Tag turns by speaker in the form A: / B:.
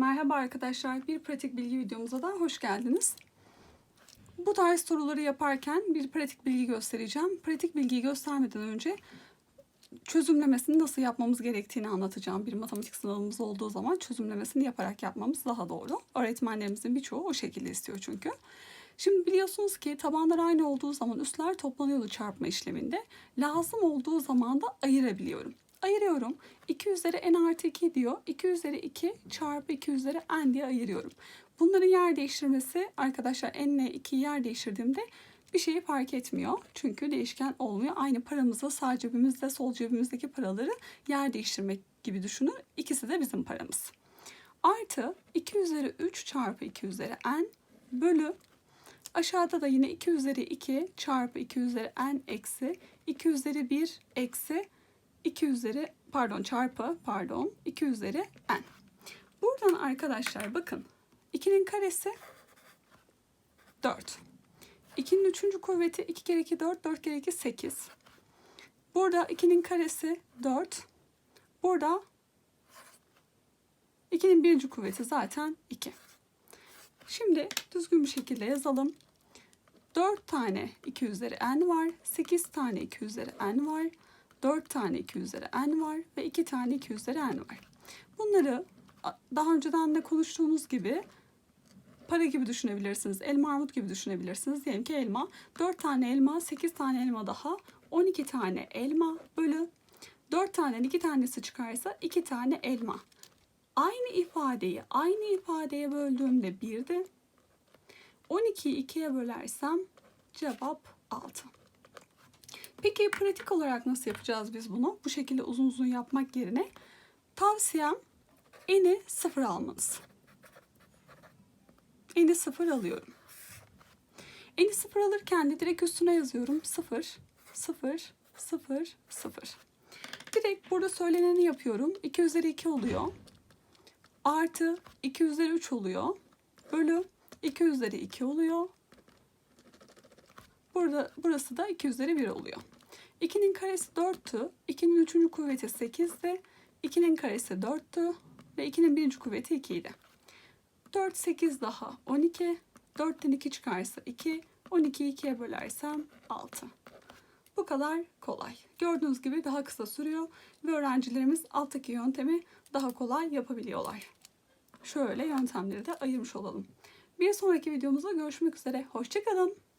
A: Merhaba arkadaşlar, bir pratik bilgi videomuza da hoş geldiniz. Bu tarz soruları yaparken bir pratik bilgi göstereceğim. Pratik bilgiyi göstermeden önce çözümlemesini nasıl yapmamız gerektiğini anlatacağım. Bir matematik sınavımız olduğu zaman çözümlemesini yaparak yapmamız daha doğru. Öğretmenlerimizin birçoğu o şekilde istiyor çünkü. Şimdi biliyorsunuz ki tabanlar aynı olduğu zaman üstler toplanıyordu çarpma işleminde. Lazım olduğu zaman da ayırabiliyorum. Ayırıyorum. 2 üzeri n artı 2 diyor. 2 üzeri 2 çarpı 2 üzeri n diye ayırıyorum. Bunların yer değiştirmesi arkadaşlar n ile 2'yi yer değiştirdiğimde bir şeyi fark etmiyor. Çünkü değişken olmuyor. Aynı paramızı sağ cebimizde sol cebimizdeki paraları yer değiştirmek gibi düşünün. İkisi de bizim paramız. Artı 2 üzeri 3 çarpı 2 üzeri n bölü Aşağıda da yine 2 üzeri 2 çarpı 2 üzeri n eksi 2 üzeri 1 eksi 2 üzeri pardon çarpı pardon 2 üzeri n. Buradan arkadaşlar bakın 2'nin karesi 4. 2'nin 3. kuvveti 2 kere 2 4 4 kere 2 8. Burada 2'nin karesi 4. Burada 2'nin birinci kuvveti zaten 2. Şimdi düzgün bir şekilde yazalım. 4 tane 2 üzeri n var. 8 tane 2 üzeri n var. 4 tane 2 üzeri n var. Ve 2 tane 2 üzeri n var. Bunları daha önceden de konuştuğumuz gibi para gibi düşünebilirsiniz. Elma armut gibi düşünebilirsiniz. Diyelim ki elma. 4 tane elma, 8 tane elma daha. 12 tane elma bölü 4 taneden 2 tanesi çıkarsa 2 tane elma. Aynı ifadeyi aynı ifadeye böldüğümde 1'di. 12'yi 2'ye bölersem cevap 6. Peki pratik olarak nasıl yapacağız biz bunu? Bu şekilde uzun uzun yapmak yerine tavsiyem eni sıfır almanız. Eni sıfır alıyorum. Eni sıfır alırken de direkt üstüne yazıyorum. 0, 0, 0, 0. Direkt burada söyleneni yapıyorum. 2 üzeri 2 oluyor artı 2 üzeri 3 oluyor. Bölü 2 üzeri 2 oluyor. Burada burası da 2 üzeri 1 oluyor. 2'nin karesi 4'tü. 2'nin 3. kuvveti 8'di. 2'nin karesi 4'tü ve 2'nin 1. kuvveti 2 idi. 4 8 daha 12. 4'ten 2 çıkarsa 2. 12'yi 2'ye bölersem 6. Bu kadar kolay. Gördüğünüz gibi daha kısa sürüyor ve öğrencilerimiz alttaki yöntemi daha kolay yapabiliyorlar. Şöyle yöntemleri de ayırmış olalım. Bir sonraki videomuzda görüşmek üzere. Hoşçakalın.